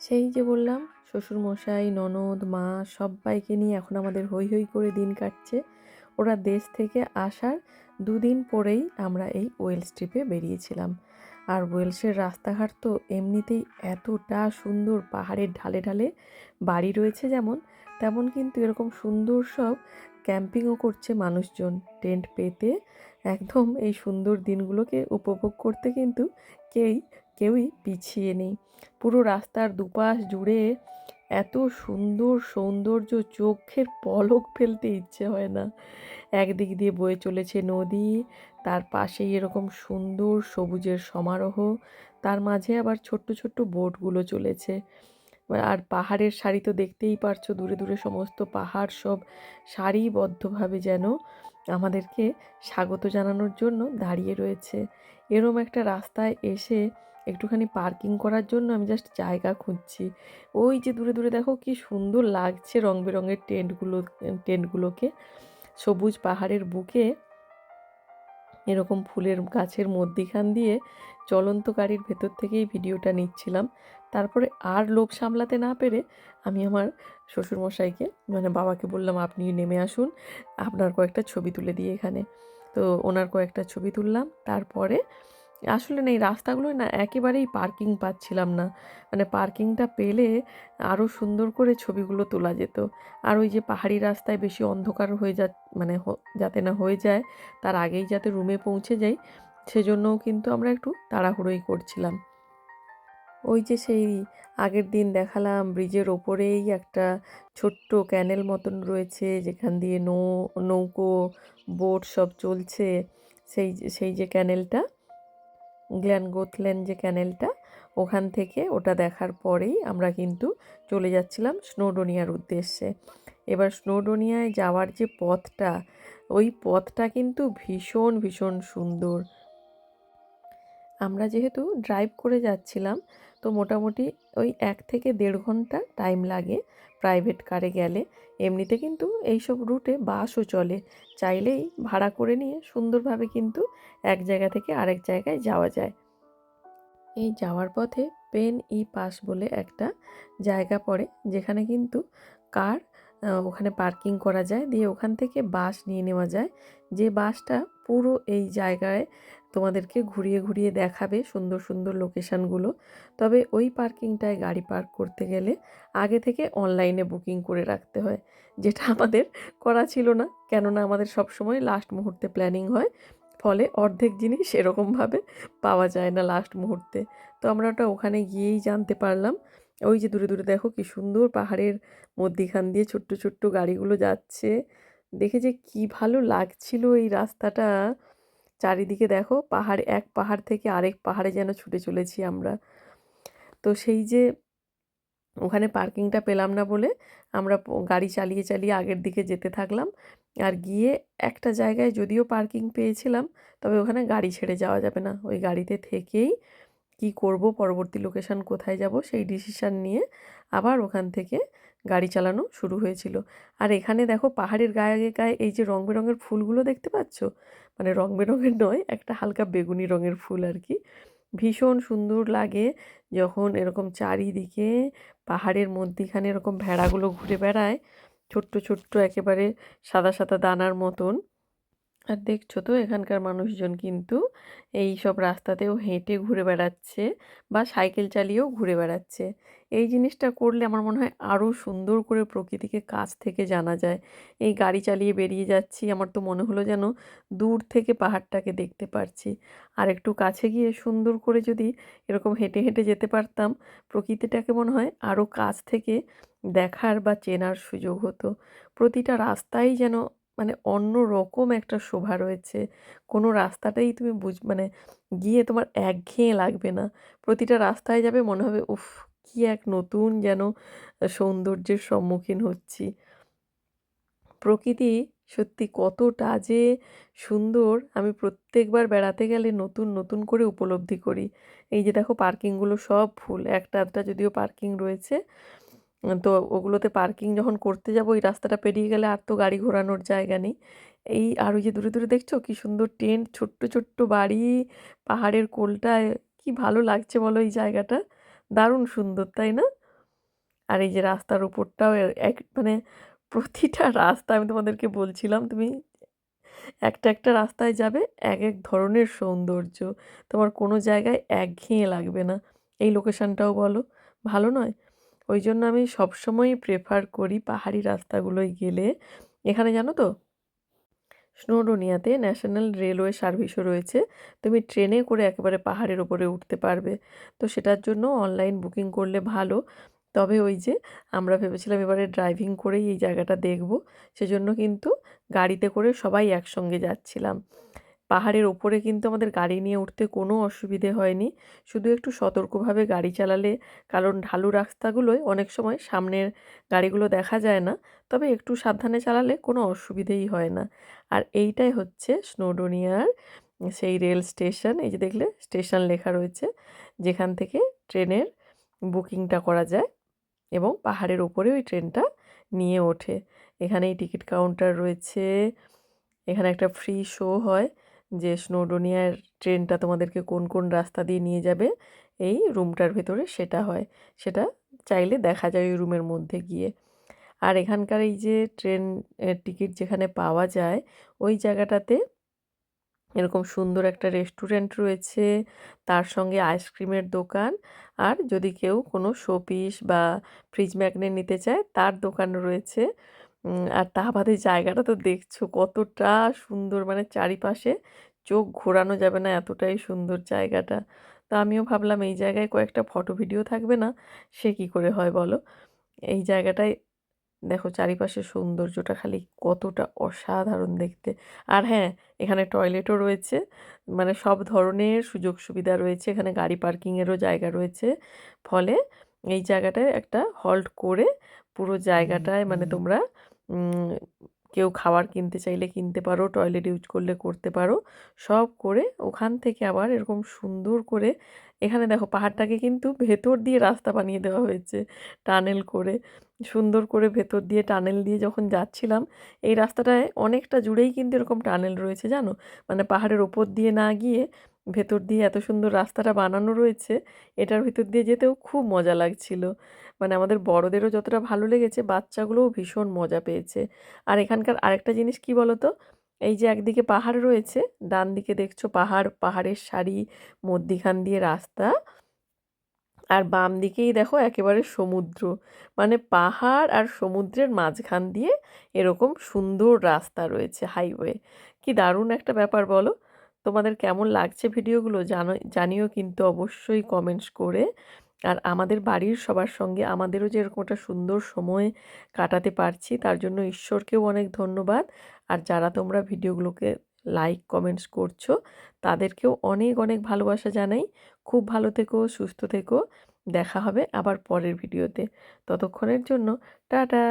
সেই যে বললাম, শ্বশুরমশাই, ননদ, মা সব্বাইকে নিয়ে এখন আমাদের হৈ হৈ করে দিন কাটছে। ওরা দেশ থেকে আসার দুদিন পরেই আমরা এই ওয়েলস ট্রিপে বেরিয়েছিলাম। আর ওয়েলসের রাস্তাঘাট তো এমনিতেই এতটা সুন্দর, পাহাড়ের ঢালে ঢালে বাড়ি রয়েছে যেমন, তেমন কিন্তু এরকম সুন্দর সব ক্যাম্পিংও করছে মানুষজন। টেন্ট পেতে একদম এই সুন্দর দিনগুলোকে উপভোগ করতে কিন্তু কেউই কেউই পিছিয়ে নেই। পুরো রাস্তার দুপাশ জুড়ে এত সুন্দর সৌন্দর্য, চোখের পলক ফেলতে ইচ্ছে হয় না। একদিক দিয়ে বয়ে চলেছে নদী, তার পাশেই এরকম সুন্দর সবুজের সমারোহ, তার মাঝে আবার ছোট্ট ছোট্ট বোটগুলো চলেছে। আর পাহাড়ের সারি তো দেখতেই পারছ, দূরে দূরে সমস্ত পাহাড় সব সারিবদ্ধভাবে যেন আমাদেরকে স্বাগত জানানোর জন্য দাঁড়িয়ে রয়েছে। এরম একটা রাস্তায় এসে একটুখানি পার্কিং করার জন্য আমি জাস্ট জায়গা খুঁজছি। ওই যে দূরে দূরে দেখো কি সুন্দর লাগছে রং বেরঙের টেন্টগুলো, টেন্টগুলোকে। সবুজ পাহাড়ের বুকে এরকম ফুলের গাছের মধ্যিখান দিয়ে চলন্ত গাড়ির ভেতর থেকেই ভিডিওটা নিচ্ছিলাম। তারপরে আর লোভ সামলাতে না পেরে আমি আমার শ্বশুরমশাইকে মানে বাবাকে বললাম, আপনি নেমে আসুন। আপনার কয়েকটা ছবি তুলে দিয়ে এখানে। তো ওনার কয়েকটা ছবি তুললাম। তারপরে আসলে না, এই রাস্তাগুলোয় না একেবারেই পার্কিং পাচ্ছিলাম না। মানে পার্কিংটা পেলে আরও সুন্দর করে ছবিগুলো তোলা যেত। আর ওই যে পাহাড়ি রাস্তায় বেশি অন্ধকার হয়ে যা মানে যাতে না হয়ে যায়, তার আগেই যাতে রুমে পৌঁছে যাই, সেজন্যও কিন্তু আমরা একটু তাড়াহুড়োই করছিলাম। ওই যে সেই আগের দিন দেখালাম ব্রিজের ওপরেই একটা ছোট্ট ক্যানেল মতন রয়েছে, যেখান দিয়ে নৌ, নৌকো, বোট সব চলছে। সেই সেই যে ক্যানেলটা গ্ল্যান গোথলেন যে ক্যানেলটা, ওখান থেকে ওটা দেখার পরেই আমরা কিন্তু চলে যাচ্ছিলাম স্নোডোনিয়ার উদ্দেশ্যে। এবার স্নোডোনিয়ায় যাওয়ার যে পথটা, ওই পথটা কিন্তু ভীষণ ভীষণ সুন্দর। আমরা যেহেতু ড্রাইভ করে যাচ্ছিলাম, তো মোটামুটি ওই এক থেকে দেড় ঘণ্টা টাইম লাগে প্রাইভেট কারে গেলে। এমনিতে কিন্তু এইসব রুটে বাসও চলে। চাইলেই ভাড়া করে নিয়ে সুন্দরভাবে কিন্তু এক জায়গা থেকে আরেক জায়গায় যাওয়া যায়। এই যাওয়ার পথে পেন ই পাস বলে একটা জায়গা পড়ে, যেখানে কিন্তু কার ওখানে পার্কিং করা যায়। দিয়ে ওখান থেকে বাস নিয়ে নেওয়া যায়। যে বাসটা পুরো এই জায়গায় তোমাদেরকে ঘুরিয়ে ঘুরিয়ে দেখাবে সুন্দর সুন্দর লোকেশানগুলো। তবে ওই পার্কিংটায় গাড়ি পার্ক করতে গেলে আগে থেকে অনলাইনে বুকিং করে রাখতে হয়, যেটা আমাদের করা ছিল না। কেননা আমাদের সব সময় লাস্ট মুহূর্তে প্ল্যানিং হয়, ফলে অর্ধেক জিনিস এরকমভাবে পাওয়া যায় না লাস্ট মুহূর্তে। তো আমরা ওটা ওখানে গিয়েই জানতে পারলাম। ওই যে দূরে দূরে দেখো কি সুন্দর পাহাড়ের মধ্যিখান দিয়ে ছোট্ট ছোট্ট গাড়িগুলো যাচ্ছে। দেখে যে কি ভালো লাগছিল এই রাস্তাটা। চারিদিকে দেখো পাহাড়, এক পাহাড় থেকে আরেক পাহাড়ে যেন ছুটে চলেছি আমরা। তো সেই যে ওখানে পার্কিংটা পেলাম না বলে আমরা গাড়ি চালিয়ে চালিয়ে আগের দিকে যেতে থাকলাম। আর গিয়ে একটা জায়গায় যদিও পার্কিং পেয়েছিলাম, তবে ওখানে গাড়ি ছেড়ে যাওয়া যাবে না। ওই গাড়িতে থেকেই কি করব, পরবর্তী লোকেশান কোথায় যাব সেই ডিসিশান নিয়ে আবার ওখান থেকে গাড়ি চালানো শুরু হয়েছিল। আর এখানে দেখো পাহাড়ের গায়ে গায়ে এই যে রং বেরঙের ফুলগুলো দেখতে পাচ্ছ? মানে রং বেরঙের নয়, একটা হালকা বেগুনি রঙের ফুল আর কি। ভীষণ সুন্দর লাগে যখন এরকম চারিদিকে পাহাড়ের মধ্যিখানে এরকম ভেড়াগুলো ঘুরে বেড়ায়, ছোট্ট ছোট্ট একেবারে সাদা সাদা দানার মতন। আর দেখছ তো এখানকার মানুষজন কিন্তু এই সব রাস্তাতেও হেঁটে ঘুরে বেড়াচ্ছে বা সাইকেল চালিয়েও ঘুরে বেড়াচ্ছে। এই জিনিসটা করলে আমার মনে হয় আরও সুন্দর করে প্রকৃতিকে কাছ থেকে জানা যায়। এই গাড়ি চালিয়ে বেরিয়ে যাচ্ছি, আমার তো মনে হলো যেন দূর থেকে পাহাড়টাকে দেখতে পারছি। আর একটু কাছে গিয়ে সুন্দর করে যদি এরকম হেঁটে হেঁটে যেতে পারতাম, প্রকৃতিটাকে মনে হয় আরও কাছ থেকে দেখার বা চেনার সুযোগ হতো। প্রতিটা রাস্তাই যেন মানে অন্য রকম একটা শোভা রয়েছে। কোনো রাস্তাটাই তুমি বুঝ মানে গিয়ে তোমার একঘেয়ে লাগবে না। প্রতিটা রাস্তায় যাবে মনে হবে, উফ কী এক নতুন যেন সৌন্দর্যের সম্মুখীন হচ্ছি। প্রকৃতি সত্যি কতটা যে সুন্দর, আমি প্রত্যেকবার বেড়াতে গেলে নতুন নতুন করে উপলব্ধি করি। এই যে দেখো পার্কিংগুলো সব ফুল একটা আধটা যদিও পার্কিং রয়েছে তো ওগুলোতে পার্কিং যখন করতে যাব, ওই রাস্তাটা পেরিয়ে গেলে আর তো গাড়ি ঘোরানোর জায়গা নেই। এই আর ওই যে দূরে দূরে দেখছ কি সুন্দর টেন্ট ছোট্ট ছোট্ট বাড়ি, পাহাড়ের কোলটায়, কি ভালো লাগছে বলো এই জায়গাটা? দারুণ সুন্দর, তাই না? আর এই যে রাস্তার উপরটাও এক মানে প্রতিটা রাস্তা আমি তোমাদেরকে বলছিলাম, তুমি একটা একটা রাস্তায় যাবে, এক এক ধরনের সৌন্দর্য। তোমার কোনো জায়গায় একঘেয়ে লাগবে না। এই লোকেশানটাও বলো, ভালো নয়? ওই জন্য আমি সবসময়ই প্রেফার করি পাহাড়ি রাস্তাগুলোয় গেলে। এখানে জানো তো স্নোডোনিয়াতে ন্যাশনাল রেলওয়ে সার্ভিসও রয়েছে। তুমি ট্রেনে করে একেবারে পাহাড়ের ওপরে উঠতে পারবে। তো সেটার জন্য অনলাইন বুকিং করলে ভালো। তবে ওই যে আমরা ভেবেছিলাম এবারে ড্রাইভিং করেই এই জায়গাটা দেখব। সেজন্য কিন্তু গাড়িতে করে সবাই একসঙ্গে যাচ্ছিলাম। পাহাড়ের ওপরে কিন্তু আমাদের গাড়ি নিয়ে উঠতে কোনো অসুবিধে হয়নি। শুধু একটু সতর্কভাবে গাড়ি চালালে, কারণ ঢালু রাস্তাগুলোয় অনেক সময় সামনের গাড়িগুলো দেখা যায় না, তবে একটু সাবধানে চালালে কোনো অসুবিধেই হয় না। আর এইটাই হচ্ছে স্নোডোনিয়ার সেই রেল স্টেশন, এই যে দেখলে স্টেশন লেখা রয়েছে, যেখান থেকে ট্রেনের বুকিংটা করা যায় এবং পাহাড়ের ওপরে ওই ট্রেনটা নিয়ে ওঠে। এখানেই টিকিট কাউন্টার রয়েছে, এখানে একটা ফ্রি শো হয়। যে স্নোডোনিয়ার ট্রেনটা তোমাদেরকে কোন কোন রাস্তা দিয়ে নিয়ে যাবে, এই রুমটার ভেতরে সেটা হয়। সেটা চাইলে দেখা যায় ওই রুমের মধ্যে গিয়ে। আর এখানকার এই যে ট্রেন টিকিট যেখানে পাওয়া যায়, ওই জায়গাটাতে এরকম সুন্দর একটা রেস্টুরেন্ট রয়েছে, তার সঙ্গে আইসক্রিমের দোকান, আর যদি কেউ কোনো শোপিস বা ফ্রিজ ম্যাগনেট নিতে চায়, তার দোকান রয়েছে। আর তা বাদে জায়গাটা তো দেখছ কতটা সুন্দর। মানে চারিপাশে চোখ ঘোরানো যাবে না এতটাই সুন্দর জায়গাটা। তো আমিও ভাবলাম এই জায়গায় কয়েকটা ফটো ভিডিও থাকবে না? সে কি করে হয় বলো? এই জায়গাটায় দেখো চারিপাশের সৌন্দর্যটা খালি কতটা অসাধারণ দেখতে। আর হ্যাঁ এখানে টয়লেটও রয়েছে। মানে সব ধরনের সুযোগ সুবিধা রয়েছে। এখানে গাড়ি পার্কিংয়েরও জায়গা রয়েছে। ফলে এই জায়গাটায় একটা হল্ট করে পুরো জায়গাটায় মানে তোমরা কেউ খাবার কিনতে চাইলে কিনতে পারো টয়লেট ইউজ করলে করতে পারো। সব করে ওখান থেকে আবার এরকম সুন্দর করে এখানে দেখো পাহাড়টাকে কিন্তু ভেতর দিয়ে রাস্তা বানিয়ে দেওয়া হয়েছে টানেল করে। সুন্দর করে ভেতর দিয়ে টানেল দিয়ে যখন যাচ্ছিলাম, এই রাস্তাটায় অনেকটা জুড়েই কিন্তু এরকম টানেল রয়েছে, জানো? মানে পাহাড়ের ওপর দিয়ে না গিয়ে ভেতর দিয়ে এত সুন্দর রাস্তাটা বানানো রয়েছে, এটার ভিতর দিয়ে যেতেও খুব মজা লাগছিল। মানে আমাদের বড়দেরও যতটা ভালো লেগেছে, বাচ্চাগুলোও ভীষণ মজা পেয়েছে। আর এখানকার আরেকটা জিনিস কি বলো তো এই যে একদিকে পাহাড় রয়েছে ডান দিকে দেখছ পাহাড়, পাহাড়ের সারি, মধ্যিখান দিয়ে রাস্তা। আর বাম দিকেই দেখো একেবারে সমুদ্র। মানে পাহাড় আর সমুদ্রের মাঝখান দিয়ে এরকম সুন্দর রাস্তা রয়েছে, হাইওয়ে। কি দারুণ একটা ব্যাপার বলো? তোমাদের কেমন লাগছে ভিডিওগুলো জানো, জানিও কিন্তু অবশ্যই কমেন্টস করে। আর আমাদের বাড়ির সবার সঙ্গে আমাদেরও যে এরকম একটা সুন্দর সময় কাটাতে পারছি, তার জন্য ঈশ্বরকেও অনেক ধন্যবাদ। আর যারা তোমরা ভিডিওগুলোকে লাইক কমেন্টস করছ, তাদেরকেও অনেক অনেক ভালোবাসা জানাই। খুব ভালো থেকো, সুস্থ থেকো। দেখা হবে আবার পরের ভিডিওতে। ততক্ষণের জন্য, টাটা!